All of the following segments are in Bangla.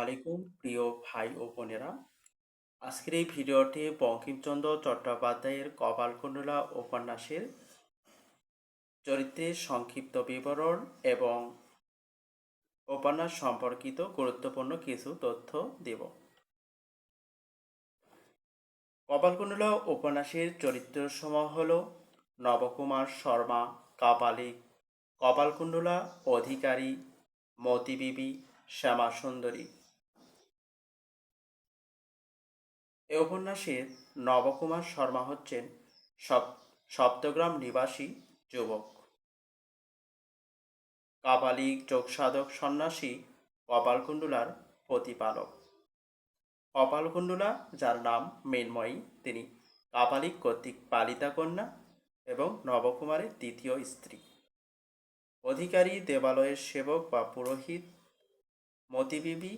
আলাইকুম, প্রিয় ভাই ও বোনেরা। আজকের এই ভিডিওটি বঙ্কিমচন্দ্র চট্টোপাধ্যায়ের কপালকুণ্ডলা উপন্যাসের চরিত্রের সংক্ষিপ্ত বিবরণ এবং উপন্যাস সম্পর্কিত গুরুত্বপূর্ণ কিছু তথ্য দেব। কপালকুণ্ডলা উপন্যাসের চরিত্র চরিত্রসমূহ হল নবকুমার শর্মা কাপালিক কপালকুণ্ডলা অধিকারী, মতিবিবি শ্যামা সুন্দরী এ উপন্যাসের নবকুমার শর্মা হচ্ছেন সপ সপ্তগ্রাম নিবাসী যুবক। কাপালিক যোগসাধক সন্ন্যাসী কপালকুণ্ডলার প্রতিপালক। কপালকুণ্ডুলা, যার নাম মৃন্ময়ী, তিনি কাপালিক কর্তৃক পালিতা কন্যা এবং নবকুমারের দ্বিতীয় স্ত্রী। অধিকারী, দেবালয়ের সেবক বা পুরোহিত, মতিবিবি,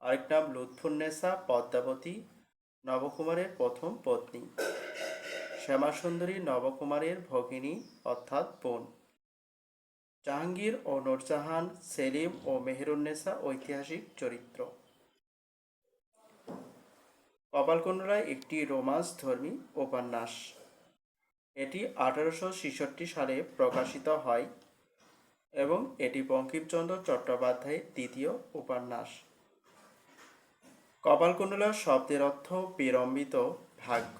আরেক নাম লুৎফুন্নেসা পদ্মাবতী নবকুমারের প্রথম পত্নী। শ্যামাসুন্দরী নবকুমারের ভগিনী অর্থাৎ বোন। জাহাঙ্গীর ও নূরজাহান সেলিম ও মেহেরুন্নেসা ঐতিহাসিক চরিত্র। কপালকুণ্ডলা একটি রোমান্স ধর্মী উপন্যাস। এটি আঠারোশো ছেষট্টি সালে প্রকাশিত হয় এবং এটি বঙ্কিমচন্দ্র চট্টোপাধ্যায়ের দ্বিতীয় উপন্যাস। কপালকুণ্ডলা শব্দের অর্থ বিলম্বিত ভাগ্য।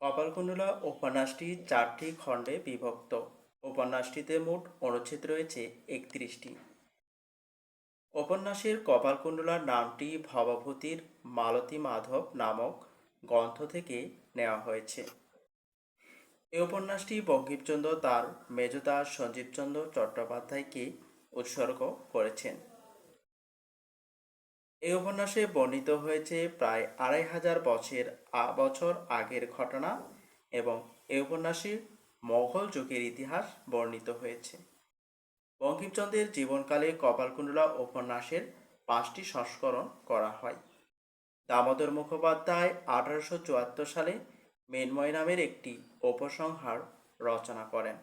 কপালকুণ্ডলা উপন্যাসটি চারটি খণ্ডে বিভক্ত। উপন্যাসটিতে মোট অনুচ্ছেদ রয়েছে একত্রিশটি। উপন্যাসের কপালকুণ্ডলার নামটি ভবভূতির মালতী মাধব নামক গ্রন্থ থেকে নেওয়া হয়েছে। এ উপন্যাসটি বঙ্কিমচন্দ্র তার মেজদা সঞ্জীবচন্দ্র চট্টোপাধ্যায়কে উৎসর্গ করেছেন। এই উপন্যাসে বর্ণিত হয়েছে প্রায় আড়াই হাজার বছর বছর আগের ঘটনা এবং এই উপন্যাসে মোগল যুগের ইতিহাস বর্ণিত হয়েছে। বঙ্কিমচন্দ্রের জীবনকালে কপালকুণ্ডলা উপন্যাসের পাঁচটি সংস্করণ করা হয়। দামোদর মুখোপাধ্যায় আঠারোশো চুয়াত্তর সালে মৃন্ময় নামের একটি উপসংহার রচনা করেন।